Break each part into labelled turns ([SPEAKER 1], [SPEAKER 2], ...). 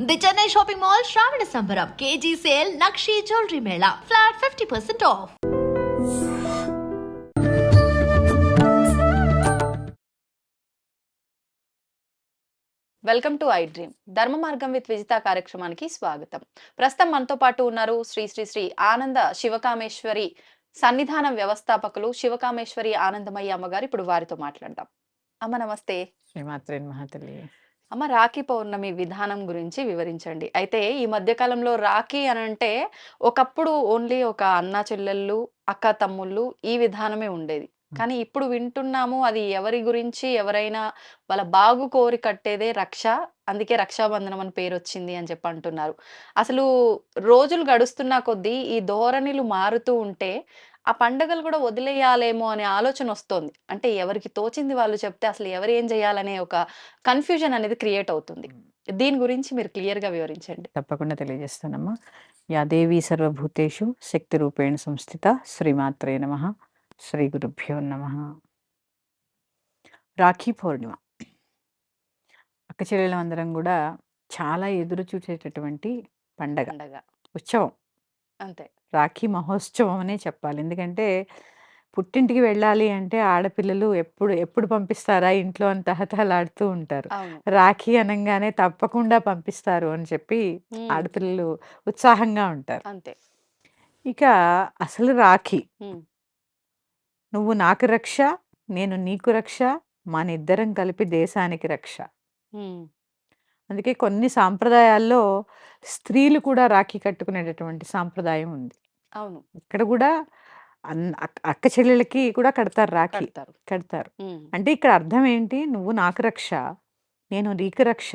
[SPEAKER 1] The Chennai shopping mall శ్రావణ సంబరం KG sale nakshi jewellery Mela flat fifty percent off
[SPEAKER 2] welcome to iDream Dharma Margam with Vijitha కార్యక్రమానికి స్వాగతం ప్రస్తుతం మనతో పాటు ఉన్నారు శ్రీ శ్రీ శ్రీ ఆనంద శివకామేశ్వరి సన్నిధాన వ్యవస్థాపకులు శివకామేశ్వరి ఆనందమయ్య అమ్మగారు ఇప్పుడు వారితో మాట్లాడదాం అమ్మ నమస్తే
[SPEAKER 3] శ్రీమాత్రే మహాతల్లి
[SPEAKER 2] అమ్మ రాఖీ పౌర్ణమి విధానం గురించి వివరించండి. అయితే ఈ మధ్య కాలంలో రాఖీ అని అంటే ఒకప్పుడు ఓన్లీ ఒక అన్న చెల్లెళ్ళు అక్క తమ్ముళ్ళు ఈ విధానమే ఉండేది. కానీ ఇప్పుడు వింటున్నాము అది ఎవరి గురించి ఎవరైనా వాళ్ళ బాగు కోరి కట్టేదే రక్ష అందుకే రక్షాబంధనం అని పేరు వచ్చింది అని చెప్పి అంటున్నారు. అసలు రోజులు గడుస్తున్న కొద్దీ ఈ ధోరణిలు మారుతూ ఉంటే ఆ పండుగలు కూడా వదిలేయాలేమో అనే ఆలోచన వస్తోంది. అంటే ఎవరికి తోచింది వాళ్ళు చెప్తే అసలు ఎవరు ఏం చేయాలనే ఒక కన్ఫ్యూజన్ అనేది క్రియేట్ అవుతుంది. దీని గురించి మీరు క్లియర్గా వివరించండి.
[SPEAKER 3] తప్పకుండా తెలియజేస్తానమ్మా. యా దేవి సర్వభూతేషు శక్తి రూపేణ సంస్థిత శ్రీమాత్రే నమ. శ్రీ గురుభ్యో నమ. రాఖీ పౌర్ణిమ. అక్క చెల్లెలందరం కూడా చాలా ఎదురు చూసేటటువంటి పండగ.
[SPEAKER 2] పండగ.
[SPEAKER 3] ఉత్సవం.
[SPEAKER 2] అంతే.
[SPEAKER 3] రాఖీ మహోత్సవం అనే చెప్పాలి. ఎందుకంటే పుట్టింటికి వెళ్ళాలి అంటే ఆడపిల్లలు ఎప్పుడు ఎప్పుడు పంపిస్తారా ఇంట్లో అని తహతహలాడుతూ ఉంటారు.
[SPEAKER 2] అవును.
[SPEAKER 3] రాఖీ అనగానే తప్పకుండా పంపిస్తారు అని చెప్పి ఆడపిల్లలు ఉత్సాహంగా ఉంటారు.
[SPEAKER 2] అంతే.
[SPEAKER 3] ఇక అసలు రాఖీ నువ్వు నాకు రక్ష నేను నీకు రక్ష మన ఇద్దరం కలిపి దేశానికి రక్ష. అందుకే కొన్ని సాంప్రదాయాల్లో స్త్రీలు కూడా రాఖీ కట్టుకునేటటువంటి సాంప్రదాయం ఉంది.
[SPEAKER 2] అవును.
[SPEAKER 3] ఇక్కడ కూడా అక్క- చెల్లెలకి కూడా కడతారు రాఖీ.
[SPEAKER 2] కడతారు.
[SPEAKER 3] అంటే ఇక్కడ అర్థం ఏంటి? నువ్వు నాకు రక్ష నేను నీకు రక్ష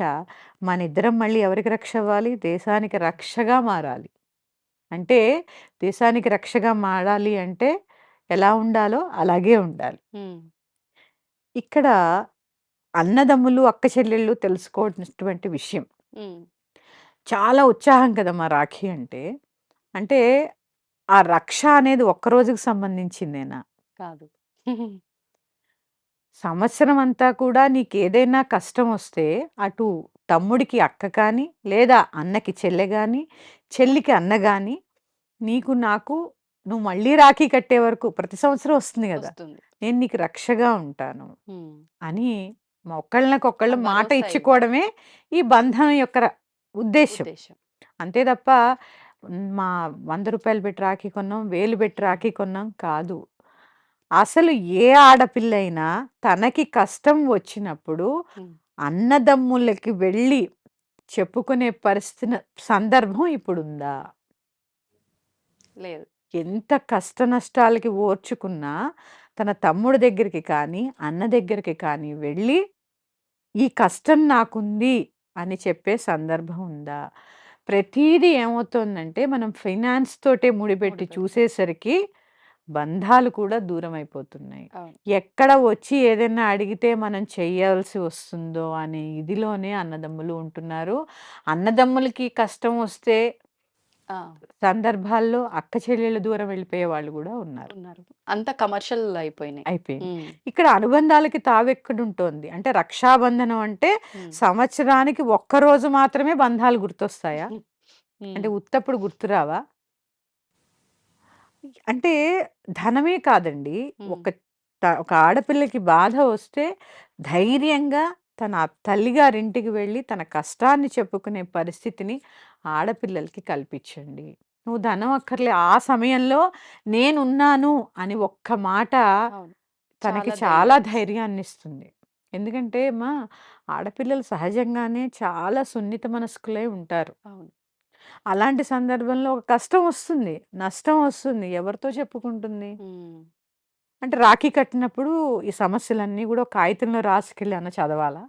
[SPEAKER 3] మన ఇద్దరం మళ్ళీ ఎవరికి రక్ష అవ్వాలి? దేశానికి రక్షగా మారాలి. అంటే దేశానికి రక్షగా మారాలి అంటే ఎలా ఉండాలో అలాగే ఉండాలి. ఇక్కడ అన్నదమ్ములు అక్క చెల్లెళ్ళు తెలుసుకోవాల్సినటువంటి విషయం. చాలా ఉత్సాహం కదమ్మా రాఖీ అంటే. అంటే ఆ రక్ష అనేది ఒక్క రోజుకి సంబంధించిందేనా?
[SPEAKER 2] కాదు.
[SPEAKER 3] సంవత్సరం అంతా కూడా నీకేదైనా కష్టం వస్తే అటు తమ్ముడికి అక్క కానీ లేదా అన్నకి చెల్లె కానీ చెల్లికి అన్న కానీ నీకు నాకు నువ్వు మళ్ళీ రాఖీ కట్టే వరకు ప్రతి సంవత్సరం వస్తుంది కదా. నేను నీకు రక్షగా ఉంటాను అని
[SPEAKER 2] ఆ
[SPEAKER 3] మాట ఇచ్చుకోవడమే ఈ బంధం యొక్క ఉద్దేశం అంతే తప్ప "ఉమ్, మా వంద రూపాయలు పెట్టి రాఖీ కొన్నాం వేలు పెట్టి రాఖీ కొన్నాం కాదు. అసలు ఏ ఆడపిల్ల అయినా తనకి కష్టం వచ్చినప్పుడు అన్నదమ్ములకి వెళ్ళి చెప్పుకునే పరిస్థితి సందర్భం ఇప్పుడు ఉందా
[SPEAKER 2] లేదు.
[SPEAKER 3] ఎంత కష్ట నష్టాలకి ఓర్చుకున్నా తన తమ్ముడి దగ్గరికి కానీ అన్న దగ్గరికి కానీ వెళ్ళి ఈ కష్టం నాకుంది అని చెప్పే సందర్భం ఉందా? ప్రతీది ఏమవుతోందంటే మనం ఫైనాన్స్ తోటే ముడిపెట్టి. చూసేసరికి బంధాలు కూడా దూరం అయిపోతున్నాయి
[SPEAKER 2] అవును.
[SPEAKER 3] ఎక్కడ వచ్చి ఏదైనా అడిగితే మనం చెయ్యాల్సి వస్తుందో అనే ఇదిలోనే అన్నదమ్ములు ఉంటున్నారు. అన్నదమ్ములకి కష్టం వస్తే సందర్భాల్లో అక్క చెల్లెళ్ళ దూరం వెళ్ళిపోయే వాళ్ళు కూడా ఉన్నారు.
[SPEAKER 2] అంత కమర్షియల్ అయిపోయినాయి.
[SPEAKER 3] అయిపోయింది ఇక్కడ అనుబంధాలకి తావెక్కడుంటోంది. అంటే రక్షాబంధనం అంటే సంవత్సరానికి ఒక్క రోజు మాత్రమే బంధాలు గుర్తొస్తాయా? అంటే ఉత్తప్పుడు గుర్తురావా? అంటే ధనమే కాదండి. ఒక ఒక ఆడపిల్లకి బాధ వస్తే ధైర్యంగా తన తల్లిగారింటికి వెళ్ళి తన కష్టాన్ని చెప్పుకునే పరిస్థితిని ఆడపిల్లలకి కల్పించండి. నువ్వు ధనం అక్కర్లే ఆ సమయంలో నేనున్నాను అని ఒక్క మాట తనకి
[SPEAKER 2] చాలా ధైర్యాన్ని
[SPEAKER 3] ఇస్తుంది ఎందుకంటే మా ఆడపిల్లలు సహజంగానే చాలా సున్నిత మనస్కులై ఉంటారు. అలాంటి సందర్భంలో ఒక కష్టం వస్తుంది నష్టం వస్తుంది. ఎవరితో చెప్పుకుంటుంది? అంటే రాఖీ కట్టినప్పుడు ఈ సమస్యలన్నీ కూడా ఒక కాగితంలో రాసుకెళ్ళి అన్న చదవాలా?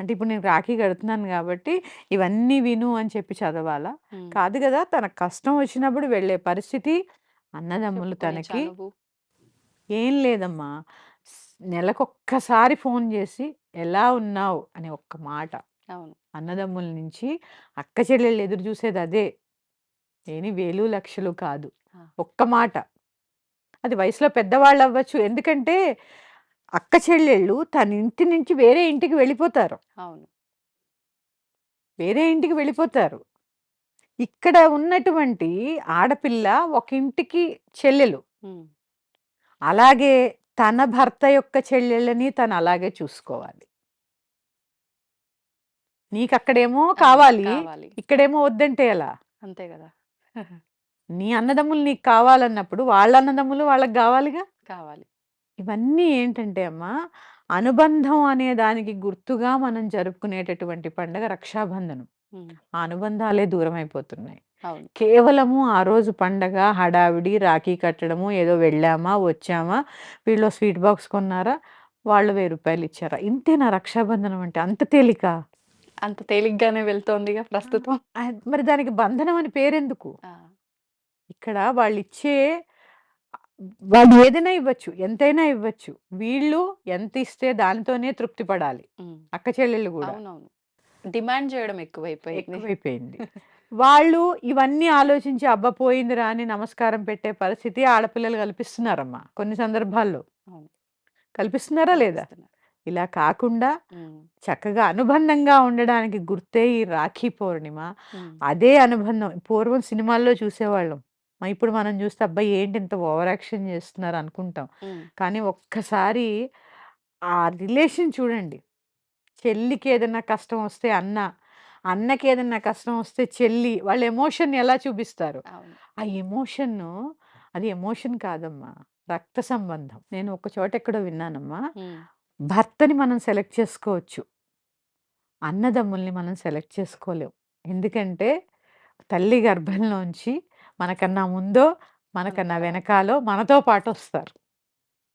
[SPEAKER 3] అంటే ఇప్పుడు నేను రాఖీ కడుతున్నాను కాబట్టి ఇవన్నీ విను అని చెప్పి చదవాలా. కాదు కదా తన కష్టం వచ్చినప్పుడు వెళ్ళే పరిస్థితి అన్నదమ్ములు తనకి ఏం లేదమ్మా. నెలకొక్కసారి ఫోన్ చేసి ఎలా ఉన్నావు అనే ఒక్క మాట. అన్నదమ్ముల నుంచి అక్క చెల్లెళ్ళు ఎదురు చూసేది అదే. ఏని వేలు లక్షలు కాదు. ఒక్క మాట. అది వయసులో పెద్దవాళ్ళు అవ్వచ్చు ఎందుకంటే అక్క చెల్లెళ్ళు తన ఇంటి నుంచి వేరే ఇంటికి వెళ్ళిపోతారు
[SPEAKER 2] అవును
[SPEAKER 3] వేరే ఇంటికి వెళ్ళిపోతారు. ఇక్కడ ఉన్నటువంటి ఆడపిల్ల ఒక ఇంటికి చెల్లెలు. అలాగే తన భర్త యొక్క చెల్లెళ్ళని తను అలాగే చూసుకోవాలి. నీకక్కడేమో
[SPEAKER 2] ఆ!
[SPEAKER 3] కావాలి. ఇక్కడేమో వద్దంటే ఎలా?
[SPEAKER 2] అంతే గదా!
[SPEAKER 3] నీ అన్నదమ్ములు నీకు కావాలన్నప్పుడు వాళ్ళ అన్నదమ్ములు వాళ్ళకి గావాలిగా?
[SPEAKER 2] కావాలి.
[SPEAKER 3] ఇవన్నీ ఏంటంటే అమ్మా, అనుబంధం అనే దానికి గుర్తుగా మనం జరుపుకునేటటువంటి పండగ రక్షాబంధనం. ఆ అనుబంధాలే దూరమైపోతున్నాయి.
[SPEAKER 2] అవును.
[SPEAKER 3] కేవలము ఆ రోజు పండగ, హడావిడి, రాఖీ కట్టడము, ఏదో వెళ్ళామా, వచ్చామా, వీళ్ళో స్వీట్ బాక్స్ కొన్నారా, వాళ్ళు రూ. 1000 ఇచ్చారా? ఇంతేనా రక్షాబంధనం అంటే? అంత తేలికా?
[SPEAKER 2] అంత తేలిగ్గానే వెళ్తోందిగా! ప్రస్తుతం.
[SPEAKER 3] మరి దానికి బంధనం అని పేరెందుకు? ఇక్కడ వాళ్ళిచ్చే వాళ్ళు ఏదైనా ఇవ్వచ్చు. ఎంతైనా ఇవ్వచ్చు. వీళ్ళు ఎంతిస్తే దానితోనే తృప్తి పడాలి. అక్క చెల్లెళ్ళు.
[SPEAKER 2] అవునవును. డిమాండ్ చేయడం ఎక్కువైపోయింది.
[SPEAKER 3] ఎక్కువైపోయింది. వాళ్ళు ఇవన్నీ ఆలోచించి అబ్బా! పోయిందిరా అని నమస్కారం పెట్టే పరిస్థితి ఆడపిల్లలు కల్పిస్తున్నారమ్మా కొన్ని సందర్భాల్లో. కల్పిస్తున్నారా లేదా? ఇలా కాకుండా. చక్కగా అనుబంధంగా ఉండడానికి గుర్తే ఈ రాఖీ పౌర్ణిమ. అదే అనుబంధం పూర్వం సినిమాల్లో చూసేవాళ్ళం. ఇప్పుడు మనం చూస్తే అబ్బా! ఏంటి ఇంత ఓవర్ యాక్షన్ చేస్తున్నారు అనుకుంటాం. కానీ ఒక్కసారి ఆ రిలేషన్ చూడండి. చెల్లికి ఏదైనా కష్టం వస్తే అన్న, అన్నకి ఏదైనా కష్టం వస్తే చెల్లి వాళ్ళ ఎమోషన్‌ని ఎలా చూపిస్తారు? ఆ ఎమోషన్ను అది ఎమోషన్ కాదమ్మా. రక్త సంబంధం. నేను ఒక చోట ఎక్కడో విన్నానమ్మా. భర్తని మనం సెలెక్ట్ చేసుకోవచ్చు. అన్నదమ్ముల్ని మనం సెలెక్ట్ చేసుకోలేం. ఎందుకంటే తల్లి గర్భంలోంచి మనకన్నా ముందో, మనకన్నా వెనకాలో మనతో పాటొస్తారు.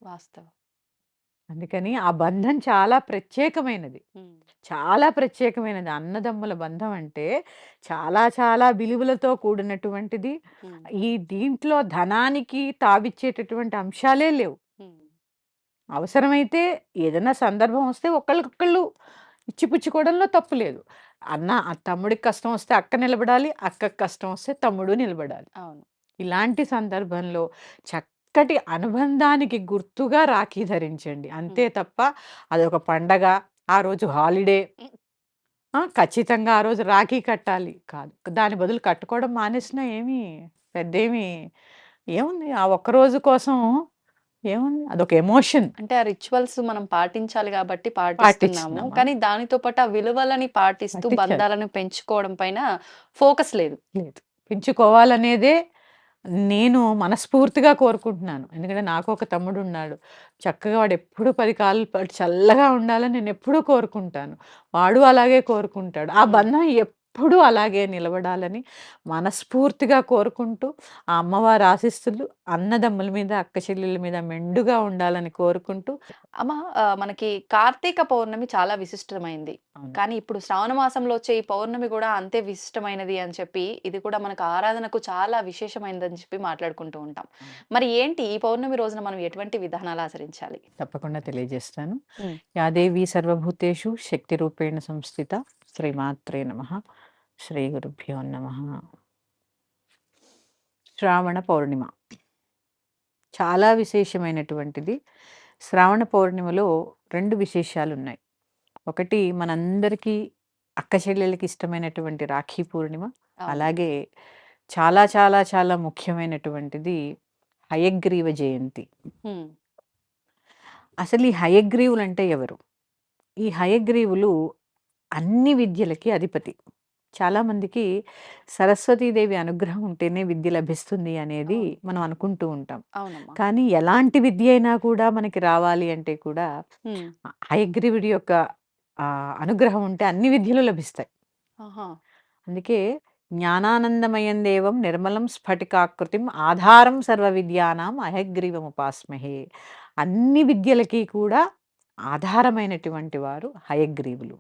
[SPEAKER 2] వాస్తవం.
[SPEAKER 3] అందుకని ఆ బంధం చాలా ప్రత్యేకమైనది. చాలా ప్రత్యేకమైనది. అన్నదమ్ముల బంధం అంటే చాలా చాలా విలువలతో కూడినటువంటిది. ఈ దీంట్లో ధనానికి తావిచ్చేటటువంటి అంశాలే లేవు. అవసరమైతే ఏదైనా సందర్భం వస్తే ఒకళ్ళకొకళ్ళు ఇచ్చిపుచ్చుకోవడంలో తప్పు లేదు. అన్న ఆ తమ్ముడికి కష్టం వస్తే అక్క నిలబడాలి. అక్కకి కష్టం వస్తే తమ్ముడు నిలబడాలి.
[SPEAKER 2] అవును.
[SPEAKER 3] ఇలాంటి సందర్భంలో చక్కటి అనుబంధానికి గుర్తుగా రాఖీ ధరించండి. అంతే. తప్ప అదొక పండగ, ఆ రోజు హాలిడే. ఖచ్చితంగా ఆ రోజు రాఖీ కట్టాలి కాదు. దాని బదులు కట్టుకోవడం మానేసినా ఏమి పెద్దేమి ఏముంది? ఆ ఒక్కరోజు కోసం ఏముంది? అదొక ఎమోషన్.
[SPEAKER 2] అంటే ఆ రిచువల్స్ మనం పాటించాలి గాబట్టి పాటిస్తున్నాము. కానీ దానితో పాటు ఆ విలువలని పాటిస్తూ. బంధాలను పెంచుకోవడం పైన ఫోకస్ లేదు.
[SPEAKER 3] లేదు. పెంచుకోవాలనేదే నేను మనస్ఫూర్తిగా కోరుకుంటున్నాను. ఎందుకంటే నాకు ఒక తమ్ముడున్నాడు. చక్కగా వాడెప్పుడు 10 కాలాల పాటు చల్లగా ఉండాలని నేనెప్పుడూ కోరుకుంటాను. వాడు అలాగే కోరుకుంటాడు. ఆ. బంధం ఎప్పుడూ అలాగే నిలబడాలని మనస్ఫూర్తిగా కోరుకుంటూ, ఆ అమ్మవారి ఆశీస్సులు అన్నదమ్ముల మీద, అక్క చెల్లెళ్ళ మీద మెండుగా ఉండాలని కోరుకుంటూ
[SPEAKER 2] అమ్మ మనకి కార్తీక పౌర్ణమి చాలా విశిష్టమైంది. కానీ ఇప్పుడు శ్రావణ మాసంలో వచ్చే ఈ పౌర్ణమి గూడా అంతే విశిష్టమైనది అని చెప్పి, ఇది కూడా మనకు ఆరాధనకు చాలా విశేషమైనదని చెప్పి మాట్లాడుకుంటూ ఉంటాం. మరి ఏంటి ఈ పౌర్ణమి రోజున మనం ఎటువంటి విధానాలు ఆచరించాలి?
[SPEAKER 3] తప్పకుండా తెలియజేస్తాను.
[SPEAKER 2] హ్మ్.
[SPEAKER 3] యా దేవీ సర్వభూతేషు శక్తిరూపేణ సంస్థిత శ్రీమాత్రే నమః. శ్రీ గురుభ్యో నమః. శ్రావణ పౌర్ణిమ. చాలా విశేషమైనటువంటిది. శ్రావణ పౌర్ణిమలో 2 విశేషాలున్నాయి. ఒకటి మనందరికీ అక్క చెల్లెళ్ళకి ఇష్టమైనటువంటి రాఖీ పూర్ణిమ. అలాగే చాలా చాలా చాలా ముఖ్యమైనటువంటిది హయగ్రీవ జయంతి. అసలు ఈ హయగ్రీవులంటే ఎవరు? ఈ హయగ్రీవులు అన్ని విద్యలకి అధిపతి. చాలామందికి సరస్వతీదేవి అనుగ్రహం ఉంటేనే విద్య లభిస్తుంది అనేది. మనం అనుకుంటూ ఉంటాం. కానీ ఎలాంటి విద్య అయినా కూడా మనకి రావాలి అంటే కూడా హయగ్రీవుడి యొక్క అనుగ్రహం ఉంటే అన్ని విద్యలు లభిస్తాయి. అందుకే జ్ఞానానందమయం దేవం నిర్మలం స్ఫటికాకృతిం ఆధారం సర్వ విద్యానాం హయగ్రీవముపాస్మహే. అన్ని విద్యలకి కూడా ఆధారమైనటువంటి వారు హయగ్రీవులు.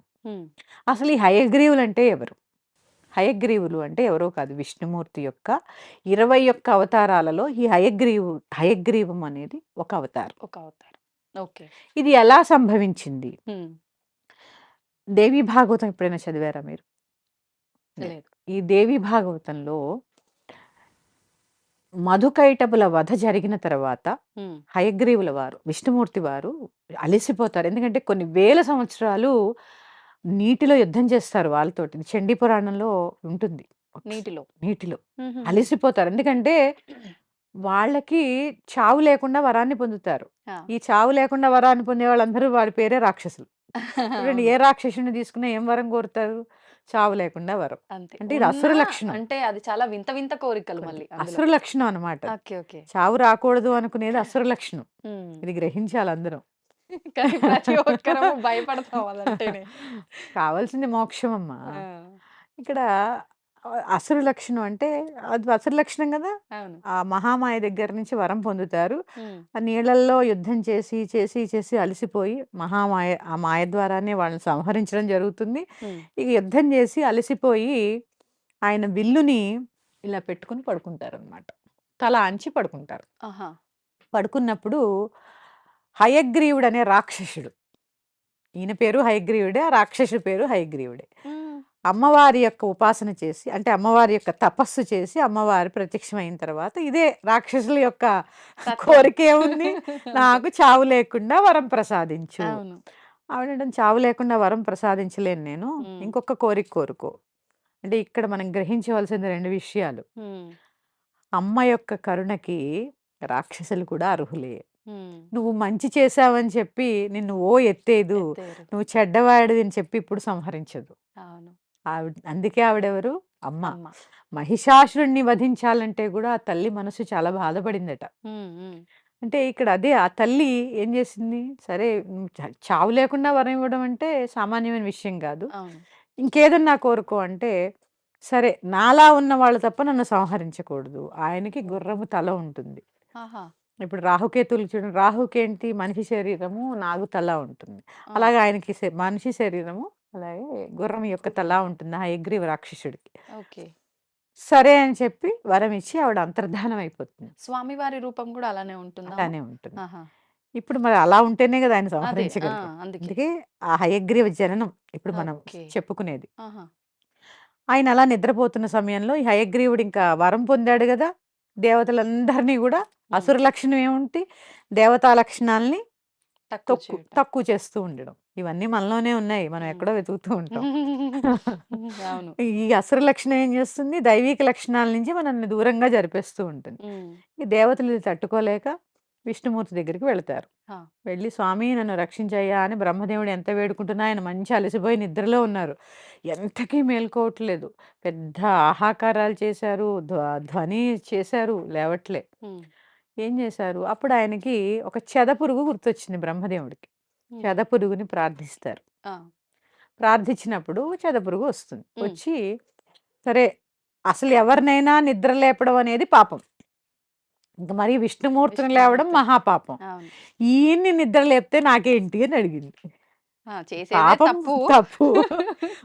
[SPEAKER 3] అసలు ఈ హయగ్రీవులంటే ఎవరు? హయగ్రీవులు అంటే ఎవరో కాదు విష్ణుమూర్తి యొక్క 21 అవతారాలలో ఈ హయగ్రీవు హయగ్రీవం అనేది ఒక అవతారం.
[SPEAKER 2] ఒక అవతారం. ఓకే.
[SPEAKER 3] ఇది ఎలా సంభవించింది? దేవీ భాగవతం ఎప్పుడైనా చదివారా మీరు? ఈ దేవీ భాగవతంలో మధుకైటబుల వధ జరిగిన తర్వాత. హయగ్రీవుల వారు, విష్ణుమూర్తి వారు అలసిపోతారు. ఎందుకంటే కొన్ని వేల సంవత్సరాలు నీటిలో యుద్ధం చేస్తారు వాళ్ళతోటి. చండీ పురాణంలో ఉంటుంది.
[SPEAKER 2] నీటిలో.
[SPEAKER 3] నీటిలో. అలిసిపోతారు. ఎందుకంటే వాళ్ళకి చావు లేకుండా వరాన్ని పొందుతారు. ఈ చావు లేకుండా వరాన్ని పొందే వాళ్ళందరూ వాడి పేరే రాక్షసులు. చూడండి ఏ
[SPEAKER 2] అవును.
[SPEAKER 3] రాక్షసుడిని తీసుకున్నా ఏం వరం కోరుతారు? చావు లేకుండా వరం. అంటే ఇది అసుర లక్షణం.
[SPEAKER 2] అంటే అది చాలా వింత వింత కోరికలు మళ్ళీ.
[SPEAKER 3] అసుర లక్షణం.
[SPEAKER 2] ఓకే.
[SPEAKER 3] చావు రాకూడదు అనుకునేది అసుర లక్షణం. ఇది గ్రహించాలి అందరం.
[SPEAKER 2] కానీ ప్రతి ఒక్కరము భయపడతాం అదంటేనే.
[SPEAKER 3] కావాల్సింది మోక్షం అమ్మా.
[SPEAKER 2] ఆ!
[SPEAKER 3] ఇక్కడ అసుర లక్షణం అంటే అది అసుర లక్షణం!
[SPEAKER 2] అవును.
[SPEAKER 3] ఆ మహామాయ దగ్గర నుంచి వరం పొందుతారు. ఆ నీళ్ళల్లో యుద్ధం చేసి, చేసి, చేసి అలసిపోయి మహామాయ ఆ మాయ ద్వారానే వాళ్ళని సంహరించడం జరుగుతుంది. ఇక యుద్ధం చేసి అలసిపోయి ఆయన విల్లుని ఇలా పెట్టుకొని పడుకుంటారనమాట. తల ఆంచి పడుకుంటారు.
[SPEAKER 2] ఆహా!
[SPEAKER 3] పడుకున్నప్పుడు హయగ్రీవుడు అనే రాక్షసుడు. ఈయన పేరు హయగ్రీవుడే. ఆ రాక్షసుడి పేరు హయగ్రీవుడే. అమ్మవారి యొక్క ఉపాసన చేసి అంటే అమ్మవారి యొక్క తపస్సు చేసి అమ్మవారు ప్రత్యక్షమైన తర్వాత ఇదే రాక్షసుల యొక్క
[SPEAKER 2] తత్వం.
[SPEAKER 3] కోరికేముంది? నాకు చావు లేకుండా వరం ప్రసాదించు. ఆవిడంటుంది చావు లేకుండా వరం ప్రసాదించలేను నేను. ఇంకొక కోరిక కోరుకో. అంటే ఇక్కడ మనం గ్రహించవలసింది 2 విషయాలు. అమ్మ యొక్క కరుణకి రాక్షసులు కూడా అర్హులే. నువ్వు మంచి చేశావని చెప్పి నిన్ను ఓ ఎత్తేదు.
[SPEAKER 2] ఎత్తేరు.
[SPEAKER 3] నువ్వు చెడ్డవాడివి అని చెప్పి ఇప్పుడు సంహరించదు.
[SPEAKER 2] అవును.
[SPEAKER 3] ఆవిడ అందుకే ఆవిడెవరు? అమ్మ.
[SPEAKER 2] అమ్మ.
[SPEAKER 3] మహిషాసురుడిని వధించాలంటే కూడా ఆ తల్లి మనసు చాలా బాధపడిందట. అంటే ఇక్కడ అదే ఆ తల్లి ఏం చేసింది? సరే చ చావు లేకుండా వరం ఇవ్వడం అంటే సామాన్యమైన విషయం కాదు.
[SPEAKER 2] అవును.
[SPEAKER 3] ఇంకేదన్నా కోరుకో అంటే, సరే నాలా ఉన్న వాళ్ళు తప్ప నన్ను సంహరించకూడదు. ఆయనకి గుర్రము తల ఉంటుంది.
[SPEAKER 2] ఆహా!
[SPEAKER 3] ఇప్పుడు రాహుకేతువులు చూడండి. రాహుకేంటి మనిషి శరీరము, నాగు తల ఉంటుంది. అలాగే ఆయనకి శ మనిషి శరీరము, అలాగే గుర్రం యొక్క తల ఉంటుంది. ఆ హయగ్రీవ రాక్షసుడికి.
[SPEAKER 2] ఓకే.
[SPEAKER 3] సరే అని చెప్పి వరం ఇచ్చి ఆవిడ అంతర్ధానం అయిపోతుంది.
[SPEAKER 2] స్వామివారి రూపం కూడా అలానే ఉంటుందా?
[SPEAKER 3] అలానే ఉంటుంది.
[SPEAKER 2] ఆహా!
[SPEAKER 3] ఇప్పుడు మరి అలా ఉంటేనే కదా ఆయన
[SPEAKER 2] అదే. ఆ! అందుకే.
[SPEAKER 3] అందుకే ఆ హయగ్రీవ జననం ఇప్పుడు మనం. చెప్పుకునేది.
[SPEAKER 2] ఆహా!
[SPEAKER 3] ఆయన అలా నిద్రపోతున్న సమయంలో ఈ హయగ్రీవుడు ఇంకా వరం పొందాడు గదా! దేవతలందరిని
[SPEAKER 2] హ్మ్.
[SPEAKER 3] అసుర లక్షణం ఏముంటి? దేవతా లక్షణాల్ని
[SPEAKER 2] తక్కువ
[SPEAKER 3] తక్కువ చేస్తూ ఉండడం. ఇవన్నీ మనలోనే ఉన్నాయి. మనం. ఎక్కడో వెతుకుతూ ఉంటాం. ఈ అసుర లక్షణం ఏం చేస్తుంది? దైవిక లక్షణాల నుంచి మనల్ని దూరంగా జరిపేస్తూ ఉంటుంది. ఈ దేవతలు ఇది తట్టుకోలేక విష్ణుమూర్తి దగ్గరికి వెళతారు. వెళ్ళి స్వామి నన్ను రక్షించయ్యా అని బ్రహ్మదేవుడు ఎంత వేడుకుంటున్నా ఆయన మంచి అలసిపోయి నిద్రలో ఉన్నారు. ఎంతకీ మేలుకోవట్లేదు. పెద్ద ఆహాకారాలు చేశారు. ధ్వ ధ్వని చేశారు. లేవట్లే. ఏం చేశారు? అప్పుడు ఆయనకి ఒక చెదపురుగు గుర్తొచ్చింది బ్రహ్మదేవుడికి.
[SPEAKER 2] హ్మ్.
[SPEAKER 3] చెదపురుగుని ప్రార్థిస్తారు.
[SPEAKER 2] ఆ!
[SPEAKER 3] ప్రార్థించినప్పుడు చెదపురుగు వస్తుంది.
[SPEAKER 2] హ్మ్.
[SPEAKER 3] వచ్చి సరే అసలు ఎవరినైనా నిద్ర లేపడం అనేది పాపం. ఇంక మరి విష్ణుమూర్తిని లేవడం
[SPEAKER 2] విష్ణుమూర్తి.
[SPEAKER 3] మహాపాపం.
[SPEAKER 2] అవును.
[SPEAKER 3] ఈయన్ని నిద్ర లేపితే నాకేంటి అని అడిగింది.
[SPEAKER 2] ఆ! చేసేదే
[SPEAKER 3] పాపం
[SPEAKER 2] తప్పు.
[SPEAKER 3] తప్పు.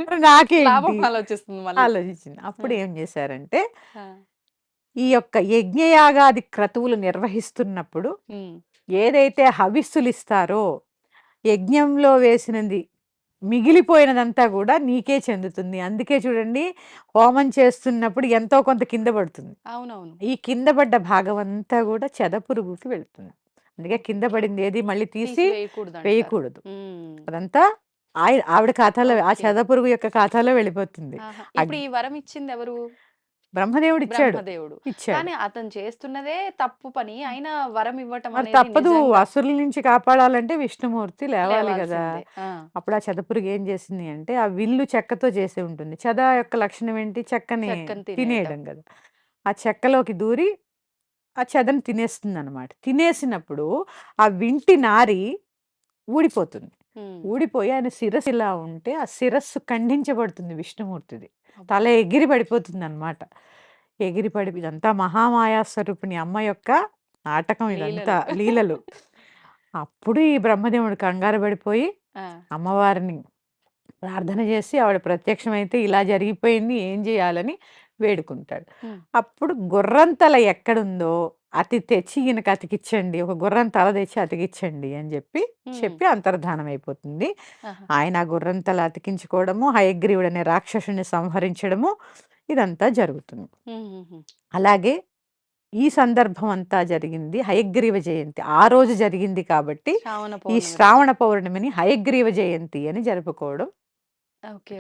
[SPEAKER 3] మరి నాకేంటి?
[SPEAKER 2] లాభం ఆలోచిస్తుంది మళ్ళీ.
[SPEAKER 3] ఆలోచించింది. అప్పుడు
[SPEAKER 2] ఆ!
[SPEAKER 3] ఏం చేశారంటే
[SPEAKER 2] ఆ!
[SPEAKER 3] ఈ యొక్క యజ్ఞయాగాది క్రతువులు నిర్వహిస్తున్నప్పుడు. ఏదైతే హవిస్సులిస్తారో యజ్ఞంలో వేసినది మిగిలిపోయినదంతా గూడా నీకే చెందుతుంది. అందుకే చూడండి హోమం చేస్తున్నప్పుడు ఎంతో కొంత కింద పడుతుంది.
[SPEAKER 2] అవునవును.
[SPEAKER 3] ఈ కింద పడ్డ భాగం అంతా గూడా చెదపురుగుకి వెళ్తుంది. అందుకే కింద పడింది ఏది మళ్ళీ
[SPEAKER 2] తీసి.
[SPEAKER 3] వేయకూడదు. అదంతా ఆవిడ ఖాతాలో ఆ. చెదపురుగు యొక్క ఖాతాలో వెళ్ళిపోతుంది.
[SPEAKER 2] ఇప్పుడు ఈ వరం ఇచ్చింది ఎవరు?
[SPEAKER 3] బ్రహ్మదేవుడు ఇచ్చాడు. ఇచ్చాడు.
[SPEAKER 2] కానీ అతను చేస్తున్నదే తప్పు పని. అయినా వరం ఇవ్వటం
[SPEAKER 3] మరి తప్పదు. అసురుల నుంచి కాపాడాలంటే విష్ణుమూర్తి లేవాలి.
[SPEAKER 2] ఆ!
[SPEAKER 3] అప్పుడు ఆ చెదపురుగు ఏం చేసింది అంటే ఆ విల్లు చెక్కతో చేసి ఉంటుంది. చెద యొక్క లక్షణం ఏంటి? చెక్కని. తినేయడం గదా! ఆ చెక్కలోకి దూరి ఆ చెదని తినేస్తుందనమాట. తినేసినప్పుడు ఆ వింటి నారి ఊడిపోతుంది. ఊడిపోయి ఆయన శిరస్సు ఇలా ఉంటే ఆ శిరస్సు ఖండించబడుతుంది విష్ణుమూర్తిది. తల ఎగిరి పడిపోతుందనమాట. ఎగిరి పడి ఇదంతా మహామాయా స్వరూపిణి అమ్మ యొక్క నాటకం ఇదంతా
[SPEAKER 2] లీలలు.
[SPEAKER 3] అప్పుడు ఈ బ్రహ్మదేవుడు కంగారు పడిపోయి! అమ్మవారిని ప్రార్థన చేసి ఆవిడ ప్రత్యక్షమైతే ఇలా జరిగిపోయింది ఏం చేయాలని వేడుకుంటాడు. అప్పుడు గుర్రం తల ఎక్కడుందో అతి తెచ్చి ఈయనకి అతికిచ్చండి. ఒక గుర్రం తల తెచ్చి అతికిచ్చండి అని చెప్పి. చెప్పి అంతర్ధానం అయిపోతుంది. ఆయన ఆ గుర్రం తల అతికించుకోవడము, హయగ్రీవుడు అనే రాక్షసుడిని సంహరించడము ఇదంతా జరుగుతుంది. అలాగే ఈ సందర్భం అంతా జరిగింది హయగ్రీవ జయంతి. ఆ రోజు జరిగింది కాబట్టి ఈ. శ్రావణ పౌర్ణమిని హయగ్రీవ జయంతి అని జరుపుకోవడం.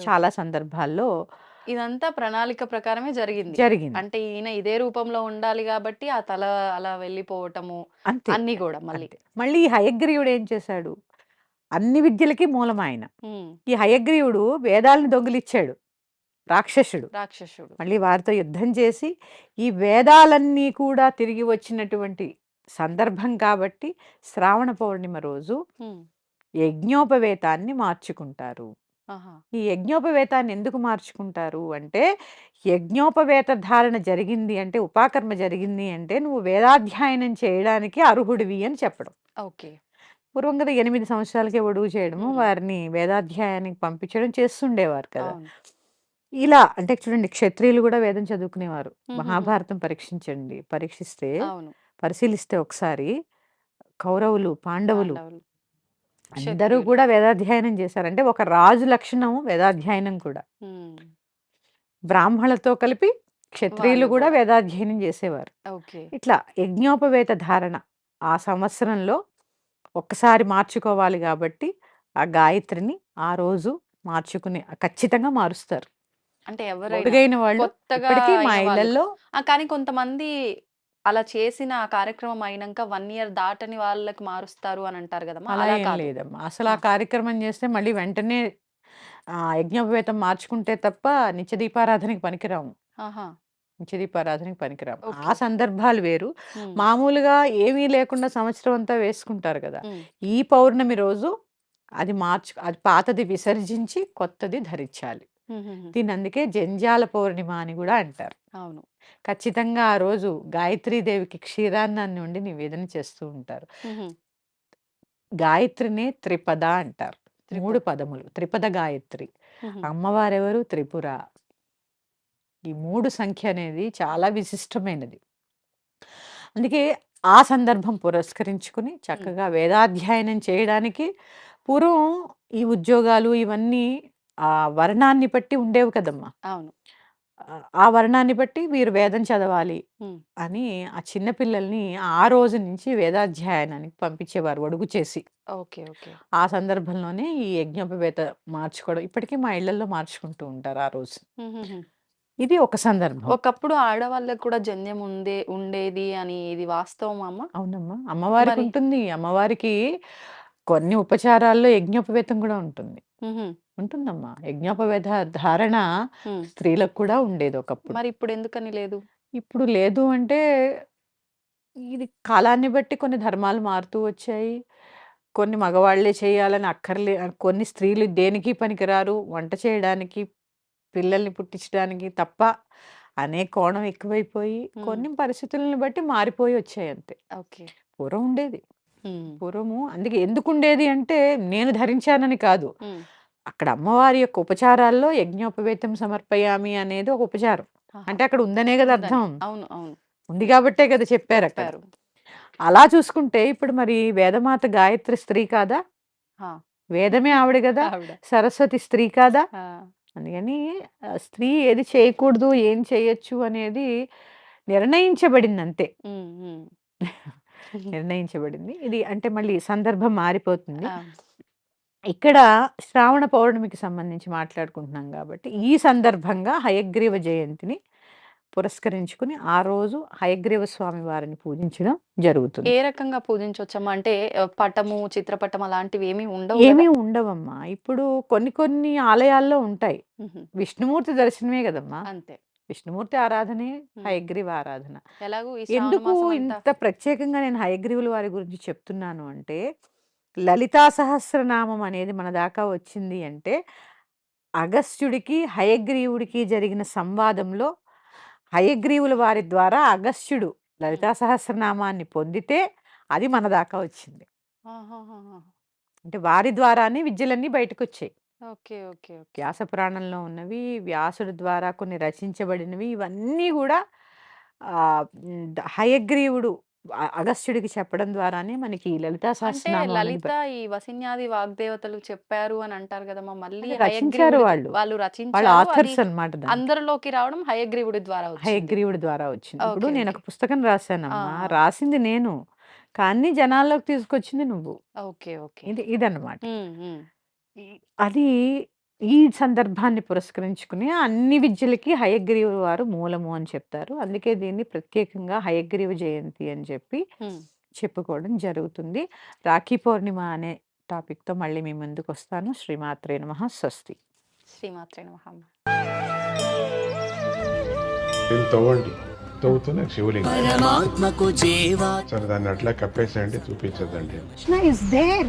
[SPEAKER 3] చాలా సందర్భాల్లో
[SPEAKER 2] ఇదంతా ప్రణాళిక ప్రకారమే జరిగింది.
[SPEAKER 3] జరిగింది.
[SPEAKER 2] అంటే ఈయన ఇదే రూపంలో ఉండాలి గాబట్టి, ఆ తల అలా వెళ్ళిపోవటము
[SPEAKER 3] అంతే.
[SPEAKER 2] అన్నీ గూడా మళ్ళీ.
[SPEAKER 3] అంతే. మళ్ళీ ఈ హయగ్రీవుడు ఏం చేశాడు? అన్ని విద్యలకి మూలమాయన.
[SPEAKER 2] హ్మ్.
[SPEAKER 3] ఈ హయగ్రీవుడు వేదాలను దొంగిలిచ్చాడు. రాక్షసుడు.
[SPEAKER 2] రాక్షసుడు.
[SPEAKER 3] మళ్ళీ వారితో యుద్ధం చేసి, ఈ వేదాలన్నీ కూడా తిరిగి వచ్చినటువంటి సందర్భం కాబట్టి, శ్రావణ పౌర్ణిమ రోజు. యజ్ఞోపవేతాన్ని మార్చుకుంటారు.
[SPEAKER 2] ఆహా!
[SPEAKER 3] ఈ యజ్ఞోపవేతాన్ని ఎందుకు మార్చుకుంటారు అంటే, యజ్ఞోపవేత ధారణ జరిగింది అంటే, ఉపాకర్మ జరిగింది అంటే, నువ్వు వేదాధ్యయనం చేయడానికి అర్హుడివి అని చెప్పడం.
[SPEAKER 2] ఓకే.
[SPEAKER 3] పూర్వం కదా 8 సంవత్సరాలకే ఒడుగు చేయడము,
[SPEAKER 2] హ్మ్.
[SPEAKER 3] వారిని వేదాధ్యయనానికి పంపించడం చేస్తుండేవారు కదా!
[SPEAKER 2] అవును.
[SPEAKER 3] ఇలా అంటే చూడండి క్షత్రియులు కూడా వేదం చదువుకునేవారు.
[SPEAKER 2] హుహుహు.
[SPEAKER 3] మహాభారతం పరీక్షించండి. పరీక్షిస్తే
[SPEAKER 2] అవును.
[SPEAKER 3] పరిశీలిస్తే ఒకసారి కౌరవులు, పాండవులు
[SPEAKER 2] పాండవులు.
[SPEAKER 3] అందరూ. కూడా వేదాధ్యయనం చేశారు. అంటే ఒక రాజు లక్షణం వేదాధ్యయనం కూడా.
[SPEAKER 2] హ్మ్.
[SPEAKER 3] బ్రాహ్మణులతో కలిపి క్షత్రియులు కూడా. వేదాధ్యయనం చేసేవారు. ఇట్లా యజ్ఞోపవేత ధారణ ఆ సంవత్సరంలో ఒక్కసారి మార్చుకోవాలి కాబట్టి, ఆ గాయత్రిని ఆ రోజు మార్చుకుని ఖచ్చితంగా మారుస్తారు.
[SPEAKER 2] అంటే ఎవరైనా
[SPEAKER 3] పొడుగైన వాళ్ళు మా
[SPEAKER 2] ఆ! కానీ కొంతమంది అలా చేసిన ఆ కార్యక్రమం అయినంక 1 ఇయర్ దాటని వాళ్ళకి మారుస్తారు అని అంటారు!
[SPEAKER 3] అలా ఏం
[SPEAKER 2] కాదు.
[SPEAKER 3] లేదమ్మా. అసలు ఆ!
[SPEAKER 2] కార్యక్రమం
[SPEAKER 3] చేస్తే మళ్ళీ వెంటనే యజ్ఞోపవేతం మార్చుకుంటే తప్ప నిత్య దీపారాధనకి పనికిరాము.
[SPEAKER 2] ఆహా!
[SPEAKER 3] నిత్య దీపారాధనకి పనికిరాము. ఆ. సందర్భాలు వేరు. మామూలుగా ఏమీ లేకుండా సంవత్సరం అంతా వేసుకుంటారు కదా! ఈ పౌర్ణమి రోజు అది మార్చు అది పాతది విసర్జించి కొత్తది ధరించాలి. దీన్ని అందుకే జంధ్యాల పౌర్ణిమ అని కూడా అంటారు.
[SPEAKER 2] అవును.
[SPEAKER 3] ఖచ్చితంగా ఆ రోజు గాయత్రీదేవికి క్షీరాన్నాన్ని వండి నివేదన చేస్తూ ఉంటారు. గాయత్రినే త్రిపద అంటారు. 3
[SPEAKER 2] త్రిపద.
[SPEAKER 3] పదములు. త్రిపద గాయత్రి. అమ్మవారెవరు? త్రిపుర. ఈ 3 సంఖ్య అనేది చాలా విశిష్టమైనది. అందుకే ఆ సందర్భం పురస్కరించుకుని. చక్కగా వేదాధ్యయనం చేయడానికి పూర్వం ఈ ఉద్యోగాలు ఇవన్నీ ఆ వర్ణాన్ని బట్టి ఉండేవి కదమ్మా!
[SPEAKER 2] అవును.
[SPEAKER 3] ఆ వర్ణాన్ని బట్టి వీరు వేదం చదవాలి
[SPEAKER 2] హ్మ్.
[SPEAKER 3] అని ఆ చిన్న పిల్లల్ని ఆ రోజు నుంచి వేదాధ్యయనానికి పంపించేవారు ఒడుగు చేసి.
[SPEAKER 2] ఓకే. ఓకే.
[SPEAKER 3] ఆ సందర్భంలోనే ఈ యజ్ఞోపవేత మార్చుకోవడం ఇప్పటికీ మా ఇళ్ళల్లో మార్చుకుంటూ ఉంటారు ఆ రోజు.
[SPEAKER 2] హుహుహు.
[SPEAKER 3] ఇది ఒక సందర్భం.
[SPEAKER 2] ఒకప్పుడు ఆడవాళ్ళకి కూడా జంధ్యం ఉందే ఉండేది అని ఇది వాస్తవమా అమ్మ?
[SPEAKER 3] అవునమ్మా. అమ్మవారికి
[SPEAKER 2] మరి
[SPEAKER 3] ఉంటుంది. అమ్మవారికి కొన్ని ఉపచారాల్లో యజ్ఞోపవేతం కూడా ఉంటుంది.
[SPEAKER 2] హుహు.
[SPEAKER 3] ఉంటుందమ్మా. యజ్ఞోపవేత ధారణ. స్త్రీలకు కూడా ఉండేది ఒకప్పుడు.
[SPEAKER 2] మరి ఇప్పుడు ఎందుకని లేదు?
[SPEAKER 3] ఇప్పుడు లేదు అంటే ఇది కాలాన్ని బట్టి కొన్ని ధర్మాలు మారుతూ వచ్చాయి. కొన్ని మగవాళ్ళే చేయాలని అక్కర్లే కొన్ని స్త్రీలు దేనికి పనికిరారు. వంట చేయడానికి, పిల్లల్ని పుట్టించడానికి తప్ప అనే కోణం ఎక్కువైపోయి. కొన్ని పరిస్థితులను బట్టి మారిపోయి వచ్చాయి అంతే.
[SPEAKER 2] ఓకే.
[SPEAKER 3] పూర్వం ఉండేది. పూర్వము అందుకే ఎందుకుండేది అంటే నేను ధరించానని కాదు. అక్కడ అమ్మవారి యొక్క ఉపచారాల్లో యజ్ఞోపవేతం సమర్పయామి అనేది ఒక ఉపచారం. అంటే అక్కడ ఉందనే కదా. అర్థం.
[SPEAKER 2] అవును. అవును.
[SPEAKER 3] ఉంది కాబట్టే కదా.
[SPEAKER 2] చెప్పారు.
[SPEAKER 3] అలా చూసుకుంటే ఇప్పుడు మరి వేదమాత గాయత్రి స్త్రీ కాదా? వేదమే ఆవిడ!
[SPEAKER 2] ఆవిడ.
[SPEAKER 3] సరస్వతి స్త్రీ కాదా? అందుకని స్త్రీ ఏది చేయకూడదు, ఏం చేయొచ్చు అనేది నిర్ణయించబడిందంతే.
[SPEAKER 2] హ్మ్. హ్మ్.
[SPEAKER 3] నిర్ణయించబడింది. ఇది అంటే మళ్ళీ సందర్భం మారిపోతుంది. ఇక్కడ శ్రావణ పౌర్ణమికి సంబంధించి మాట్లాడుకుంటున్నాం గాబట్టి, ఈ సందర్భంగా హయగ్రీవ జయంతిని పురస్కరించుకుని ఆ రోజు హయగ్రీవ స్వామి వారిని పూజించడం జరుగుతుంది.
[SPEAKER 2] ఏ రకంగా పూజించొచ్చమ్మా? అంటే పటము, చిత్రపటం అలాంటివి ఏమి ఉండవు
[SPEAKER 3] ఏమీ? ఉండవమ్మా. ఇప్పుడు కొన్ని కొన్ని ఆలయాల్లో ఉంటాయి. విష్ణుమూర్తి దర్శనమే గదమ్మా!
[SPEAKER 2] అంతే.
[SPEAKER 3] విష్ణుమూర్తి ఆరాధనే. హయగ్రీవ ఆరాధన. ఎందుకు ఇంత ప్రత్యేకంగా నేను హయగ్రీవుల వారి గురించి చెప్తున్నాను అంటే, లలితా సహస్రనామం అనేది మన దాకా వచ్చింది అంటే, అగస్త్యుడికి, హయగ్రీవుడికి జరిగిన సంవాదంలో హయగ్రీవుల వారి ద్వారా అగస్త్యుడు. లలితా సహస్రనామాన్ని పొందితే అది మన దాకా వచ్చింది. అంటే వారి ద్వారానే విద్యలన్నీ బయటకొచ్చాయి.
[SPEAKER 2] ఓకే. ఓకే. ఓకే.
[SPEAKER 3] వ్యాస పురాణంలో ఉన్నవి, వ్యాసుడి ద్వారా కొన్ని రచించబడినవి ఇవన్నీ. ద హయగ్రీవుడు అగస్త్యుడికి చెప్పడం ద్వారానే మనకి ఈ లలితా
[SPEAKER 2] అంటే
[SPEAKER 3] సహస్రనామం అనేది
[SPEAKER 2] లలిత
[SPEAKER 3] బ
[SPEAKER 2] ఈ వసిన్యాది వాగ్దేవతలు చెప్పారు అని అంటారు గదమ్మా! మళ్ళీ
[SPEAKER 3] రచించారు
[SPEAKER 2] హయగ్రీవుడి
[SPEAKER 3] వాళ్ళు.
[SPEAKER 2] వాళ్ళు
[SPEAKER 3] వాళ్ళు
[SPEAKER 2] రచించారు. అది
[SPEAKER 3] ఆథర్స్ అన్నమాట దానికి.
[SPEAKER 2] అందరిలోకి రావడం హయగ్రీవుడి ద్వారా వచ్చింది.
[SPEAKER 3] హయగ్రీవుడి ద్వారా వచ్చింది. ఇప్పుడు. నేనొక
[SPEAKER 2] ఓకే.
[SPEAKER 3] పుస్తకం.
[SPEAKER 2] ఆ!
[SPEAKER 3] రాసింది నేను. కానీ జనాల్లోకి తీసుకొచ్చింది నువ్వు.
[SPEAKER 2] ఓకే. ఓకే.
[SPEAKER 3] ఇది ఇదన్నమాట. ఈ అది ఈ సందర్భాన్ని పురస్కరించుకుని అన్ని విద్యలకి హయగ్రీవ వారు మూలము అని చెప్తారు. అందుకే దీన్ని ప్రత్యేకంగా హయగ్రీవ జయంతి అని చెప్పి. చెప్పుకోవడం జరుగుతుంది. రాఖీ పౌర్ణిమ అనే టాపిక్‌తో మళ్ళీ మీ ముందుకొస్తాను. శ్రీమాత్రే నమః! స్వస్తి.
[SPEAKER 2] శ్రీమాత్రే నమః!
[SPEAKER 4] తవ్వండి తవ్వుతూనే శివలింగం
[SPEAKER 5] పరమాత్మకు జీవా
[SPEAKER 4] సరే దాన్ని అట్లా కప్పేసేయండి చూపించదండి
[SPEAKER 6] కృష్ణ ఇస్ దేర్